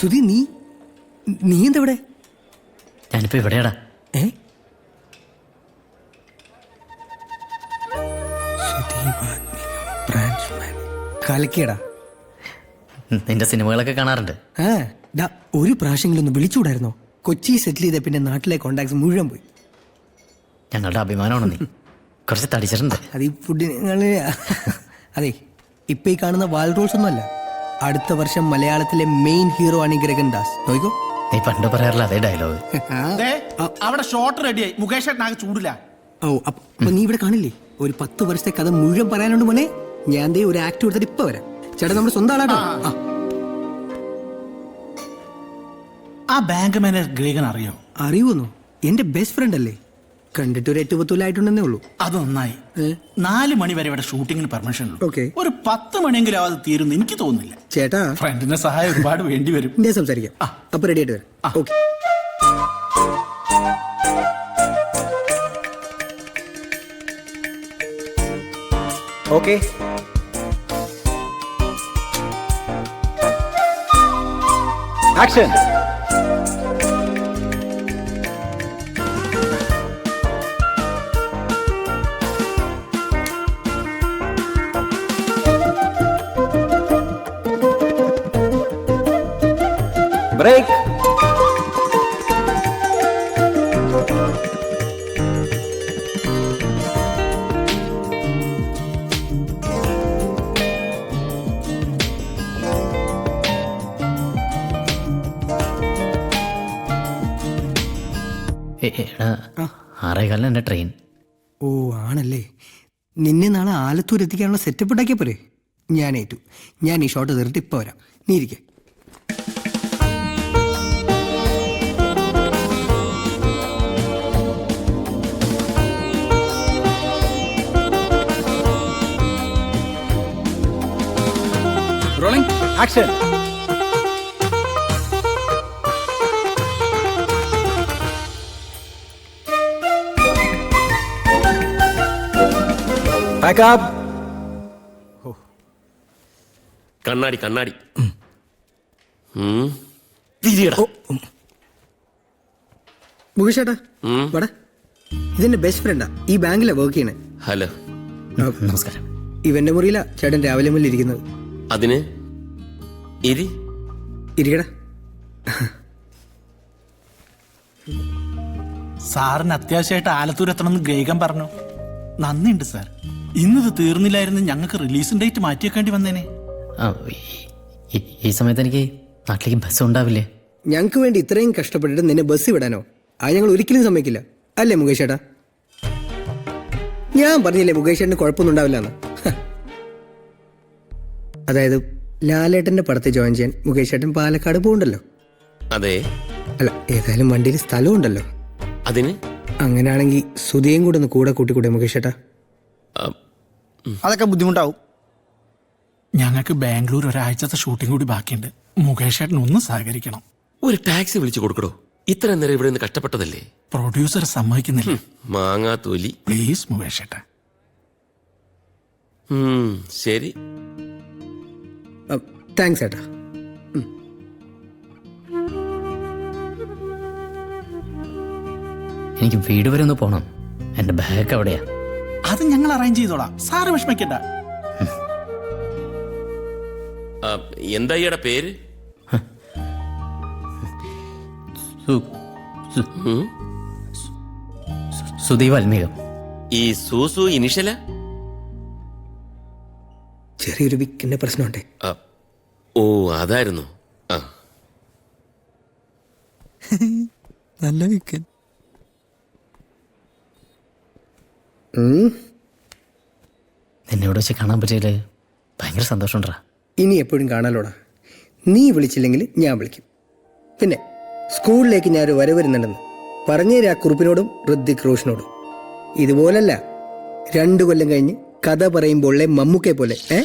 സുധി നീ? നീ എന്താ ഇവിടെ ഞാനിപ്പോ ഇവിടെയാടാ. ഏ? കലക്കിയടാ. നിന്റെ സിനിമകളൊക്കെ കാണാറുണ്ട്. ഒരു പ്രാവശ്യങ്ങളൊന്ന് വിളിച്ചുകൂടായിരുന്നോ? കൊച്ചി സെറ്റിൽ ചെയ്ത പിന്നെ നാട്ടിലെ കോണ്ടാക്ട്സ് മുഴുവൻ പോയി. ഞങ്ങളുടെ അഭിമാനമാണ് നീ. കുറച്ച് തടിച്ചിട്ടുണ്ട്. അത് ഈ ഫുഡിന് അതെ ഇപ്പൊ ഈ കാണുന്ന വാൽ റോൾസ് ഒന്നും അല്ല അടുത്ത വർഷം മലയാളത്തിലെ മെയിൻ ഹീറോ ആണ് ഈ ഗ്രഗൻ ദാസ്. നോക്കോ. നീ പണ്ട് പറയാറില്ല അതേ ഡയലോഗ് ദേ, അവിടെ ഷോട്ട് റെഡിയായി മുകേഷ് ഏട്ടനാകെ ചൂടില്ല. ഓ അപ്പൊ അപ്പൊ നീ ഇവിടെ കാണില്ലേ? ഒരു പത്ത് വർഷത്തെ കഥ മുഴുവൻ പറയാനുണ്ട് മോനെ. ഞാൻ ദേ ഒരു ആക്ട് കൊടുത്തിട്ട് ഇപ്പൊ വരാം. ചേട്ടാ നമ്മുടെ സ്വന്തം ആളാട്ടോ. ആ, ആ. ബാങ്ക് മാനേജർ ഗ്രേഗൻ അറിയോ? അറിയുമോ എന്റെ ബെസ്റ്റ് ഫ്രണ്ട് അല്ലേ? കണ്ടിട്ട് ഒരു എട്ടുപത്തൂലായിട്ടുണ്ടെന്നേ ഉള്ളൂ. അത് നന്നായി? നാല് മണി വരെ ഇവിടെ ഷൂട്ടിങ്ങിന് പെർമിഷൻ ഉള്ളൂ. Okay. ഒരു പത്ത് മണിയെങ്കിലും അത് തീരുന്നു എനിക്ക് തോന്നുന്നില്ല. ചേട്ടാ. ഫ്രണ്ടിന്റെ സഹായം ഒരുപാട് വേണ്ടി വരും. ഞാൻ സംസാരിക്കാം. അപ്പൊ റെഡി ആയിട്ട് വരാം. ഓക്കെ. ഓക്കെ. ആക്ഷൻ. ബ്രേക്ക് എടാ ആറേകാലിന് എന്റെ ട്രെയിൻ ഓ ആണല്ലേ. നിന്നെ നാളെ ആലത്തൂർ എത്തിക്കാനുള്ള സെറ്റപ്പ് ഉണ്ടാക്കിയ പോരെ? ഞാൻ ഏറ്റു ഞാൻ ഈ ഷോട്ട് തീർത്ത് ഇപ്പൊ വരാം. നീ ഇരിക്കെ. റോളിംഗ് ആക്ഷൻ കണ്ണാടി കണ്ണാടി. ഉം. തിരിയെടാ. മുകേഷ് ചേട്ടാ ഉം. വടാ. ഇതെന്റെ ബെസ്റ്റ് ഫ്രണ്ടാ ഈ ബാങ്കിലാ വർക്ക് ചെയ്യണേ. ഹലോ. നമസ്കാരം. ഇവന്റെ മുറിയിലാ ചേട്ടൻ രാവിലെ മുതൽ ഇരിക്കുന്നത്. അതിന് ഇരി. ഇരിക്കടാ. സാറിന് അത്യാവശ്യമായിട്ട് ആലത്തൂർ എത്തണമെന്ന് ഗ്രേഗൻ പറഞ്ഞു. നന്ദിയുണ്ട് സാർ. ഇന്നത് തീർന്നില്ലായിരുന്നു ഞങ്ങൾക്ക് റിലീസിംഗ് ഡേറ്റ് മാറ്റി വെക്കേണ്ടി വന്നേനെ. ആ, ഈ- സമയത്ത് എനിക്ക് നാട്ടിലേക്ക് ബസ് ഉണ്ടാവില്ലേ? ഞങ്ങൾക്ക് വേണ്ടി ഇത്രയും കഷ്ടപ്പെട്ടിട്ട് നിന്നെ ബസ് വിടാനോ? അത് ഞങ്ങൾ ഒരിക്കലും സമ്മതിക്കില്ല. അല്ലേ മുകേഷ് ചേട്ടാ ഞാൻ പറഞ്ഞില്ലേ മുകേഷ് ചേട്ടന് കുഴപ്പമൊന്നും ഉണ്ടാവില്ല എന്ന് അതായത് ലാലേട്ടന്റെ പടത്തിൽ ജോയിൻ ചെയ്യാൻ മുകേഷ് ഏട്ടൻ പാലക്കാട് പോകണ്ടല്ലോ അതെ. അല്ല ഏതായാലും വണ്ടിയിൽ സ്ഥലം ഉണ്ടല്ലോ അതിന്? അങ്ങനെയാണെങ്കിൽ സുധിയും കൂടെ ഒന്ന് കൂടെ കൂട്ടിക്കൂടെ മുകേഷ് ഏട്ടാ? അതൊക്കെ ബുദ്ധിമുട്ടാവും. ഞങ്ങൾക്ക് ബാംഗ്ലൂർ ഒരാഴ്ചത്തെ ഷൂട്ടിംഗ് കൂടി ബാക്കിയുണ്ട്. മുകേഷ് ഏട്ടൻ ഒന്ന് സഹകരിക്കണം. ഒരു ടാക്സി വിളിച്ചു കൊടുക്കടോ. ഇത്ര നേരം ഇവിടെ നിന്ന് കഷ്ടപ്പെട്ടതല്ലേ? പ്രൊഡ്യൂസർ സമ്മതിക്കുന്നില്ല. മാങ്ങാ തൊലി. പ്ലീസ് മുകേഷ് ഏട്ടാ. ശരി. താങ്ക്സ് ഏട്ടാ. എനിക്ക് വീട് വരെ ഒന്ന് പോണം. എന്റെ ബാഗ് അവിടെയാ അത് ഞങ്ങൾ അറേഞ്ച് ചെയ്തോളാം. സാറ് വിഷമിക്കണ്ട. എന്താ ഈയുടെ പേര്? സുദീപ് അൽമേഘം ഈ സൂസു ഇനിഷ്യല? ചെറിയൊരു വിക്കിന്റെ പ്രശ്നമുണ്ട്. ഓ അതായിരുന്നു. നല്ല വിക്കൻ നിന്നോട് ഇവിടെ വെച്ച് കാണാൻ പറ്റിയത് ഭയങ്കര സന്തോഷമുണ്ടാ ഇനി എപ്പോഴും കാണാലോടാ. നീ വിളിച്ചില്ലെങ്കിൽ ഞാൻ വിളിക്കും. പിന്നെ സ്കൂളിലേക്ക് ഞാൻ ഒരു വരവരുന്നുണ്ടെന്ന് വരുന്നുണ്ടെന്ന്. പറഞ്ഞേരാ കുറുപ്പിനോടും ഋദ്ധിക് റോഷനോടും. ഇതുപോലല്ല രണ്ടു കൊല്ലം കഴിഞ്ഞ് കഥ പറയുമ്പോളെ മമ്മൂക്കെ പോലെ ഏ?